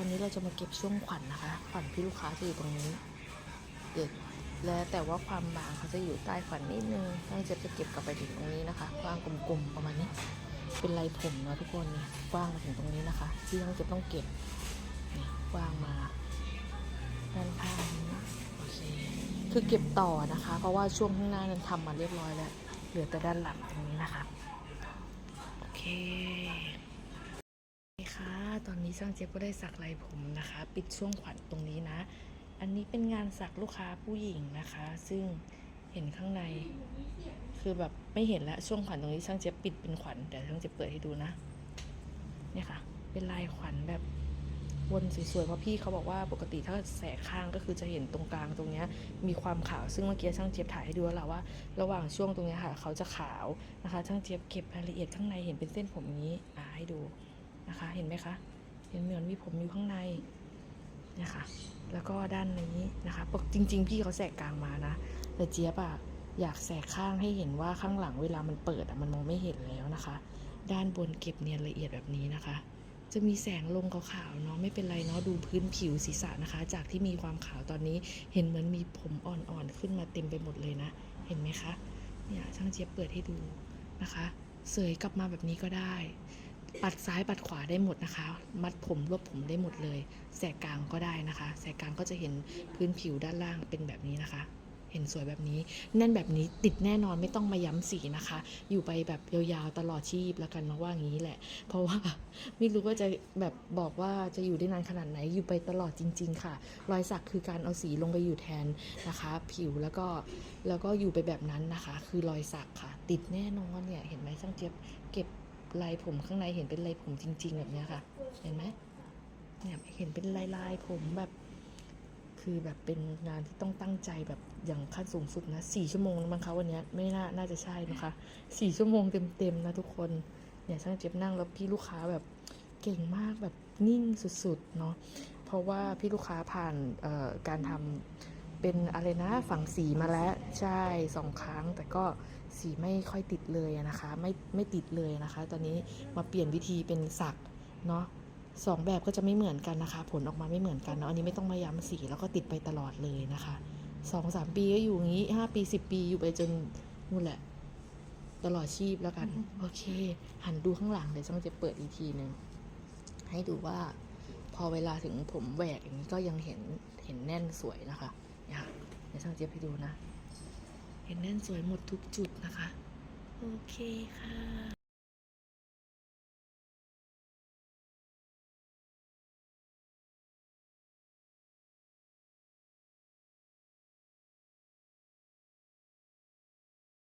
ตอนนี้เราจะมาเก็บช่วงขวัญนะคะ ขวัญพี่ลูกค้าจะอยู่ตรงนี้เด็ดและแต่ว่าความบางเขาจะอยู่ใต้ขวัญนิดนึงต้องเจ็บจะเก็บกลับไปถึงตรงนี้นะคะกว้างกลมๆประมาณนี้ เป็นลายผมเนาะทุกคนนี่กว้างมาถึงตรงนี้นะคะ ที่ต้องเจ็บต้องเก็บนี่กว้างมาด้านข้างนี้โอเคคือเก็บต่อนะคะ เพราะว่าช่วงข้างหน้านั้นทำมาเรียบร้อยแล้ว เหลือแต่ด้านหลังตรงนี้นะคะโอเค ค่ะ ตอนนี้ช่างเจี๊ยบก็ได้สักลายผมนะคะ ปิดช่วงขวัญตรงนี้นะ อันนี้เป็นงานสักลูกค้าผู้หญิงนะคะ ซึ่งเห็นข้างใน คือแบบไม่เห็นแล้วช่วงขวัญตรงนี้ช่างเจี๊ยบปิดเป็นขวัญแต่ช่างเจี๊ยบเปิดให้ดูนะเนี่ยค่ะ เป็นลายขวัญแบบวนสวยๆเพราะพี่เขาบอกว่าปกติถ้าแสกข้างก็คือจะเห็นตรงกลางตรงเนี้ยมีความขาวซึ่งเมื่อกี้ช่างเจี๊ยบถ่ายให้ดูแล้วแหละว่า ระหว่างช่วงตรงเนี้ยค่ะ เขาจะขาวนะคะ ช่างเจี๊ยบเก็บรายละเอียดข้างในเห็นเป็นเส้นผมนี้อ่าให้ดู นะคะ เห็นไหมคะเห็นเหมือนมีผมอยู่ข้างในนี่ยค่ะแล้วก็ด้านนี้นะคะปกจริง ๆ พี่เขาแสกกลางมานะแต่เจี๊ยบอะอยากแสกข้างให้เห็นว่าข้างหลังเวลามันเปิดอะมันมองไม่เห็นแล้วนะคะ ด้านบนเก็บเนียนละเอียดแบบนี้นะคะ จะมีแสงลงขาวๆเนาะไม่เป็นไรเนาะดูพื้นผิวศีรษะนะคะ จากที่มีความขาวตอนนี้เห็นเหมือนมีผมอ่อนๆขึ้นมาเต็มไปหมดเลยนะ เห็นไหมคะเนี่ยช่างเจี๊ยบเปิดให้ดูนะคะ เสยกลับมาแบบนี้ก็ได้ ปัดซ้ายปัดขวาได้หมดนะคะ มัดผมรวบผมได้หมดเลย แสกกลางก็ได้นะคะ แสกกลางก็จะเห็นพื้นผิวด้านล่างเป็นแบบนี้นะคะ เห็นสวยแบบนี้ แน่นแบบนี้ติดแน่นอนไม่ต้องมาย้ำสีนะคะ อยู่ไปแบบยาวๆตลอดชีพแล้วกันเนาะว่างี้แหละ เพราะว่าไม่รู้ว่าจะแบบบอกว่าจะอยู่ได้นานขนาดไหนอยู่ไปตลอดจริง ๆ ค่ะ รอยสักคือการเอาสีลงไปอยู่แทนนะคะ ผิวแล้วก็แล้วก็อยู่ไปแบบนั้นนะคะ คือรอยสักค่ะ ติดแน่นอนเนี่ยเห็นไหมช่างเจี๊ยบเก็บ ลายผมข้างในเห็นเป็นลายผมจริง ๆ แบบนี้ค่ะ เห็นไหมเนี่ยเห็นเป็นลายลายผมแบบ คือแบบเป็นงานที่ต้องตั้งใจแบบอย่างขั้นสูงสุดนะสี่ชั่วโมงมั้งคะวันนี้ไม่น่าน่าจะใช่นะคะสี่ชั่วโมงเต็มๆนะทุกคนเนี่ยช่างเจ็บนั่งแล้วพี่ลูกค้าแบบเก่งมากแบบนิ่งสุดๆเนาะเพราะว่าพี่ลูกค้าผ่านการทำ เป็นอะไรนะฝังสีมาแล้วใช่สองครั้ง แต่ก็สีไม่ค่อยติดเลยอะนะคะ ไม่ไม่ติดเลยนะคะ ตอนนี้มาเปลี่ยนวิธีเป็นสักเนาะสองแบบก็จะไม่เหมือนกันนะคะ ผลออกมาไม่เหมือนกันเนาะอันนี้ไม่ต้องมาย้ำสีแล้วก็ติดไปตลอดเลยนะคะสองสามปีก็อยู่อย่างนี้ห้าปีสิบปีอยู่ไปจนนู่นแหละ ตลอดชีพแล้วกัน โอเค หันดูข้างหลังเดี๋ยวช่างจะเปิดอีกทีหนึ่งให้ดูว่า พอเวลาถึงผมแหวกอย่างนี้ก็ยังเห็นเห็นแน่นสวยนะคะ เนี่ยค่ะเดี๋ยวช่างเจี๊ยบให้ดูนะ เห็นแน่นสวยหมดทุกจุดนะคะ โอเคค่ะ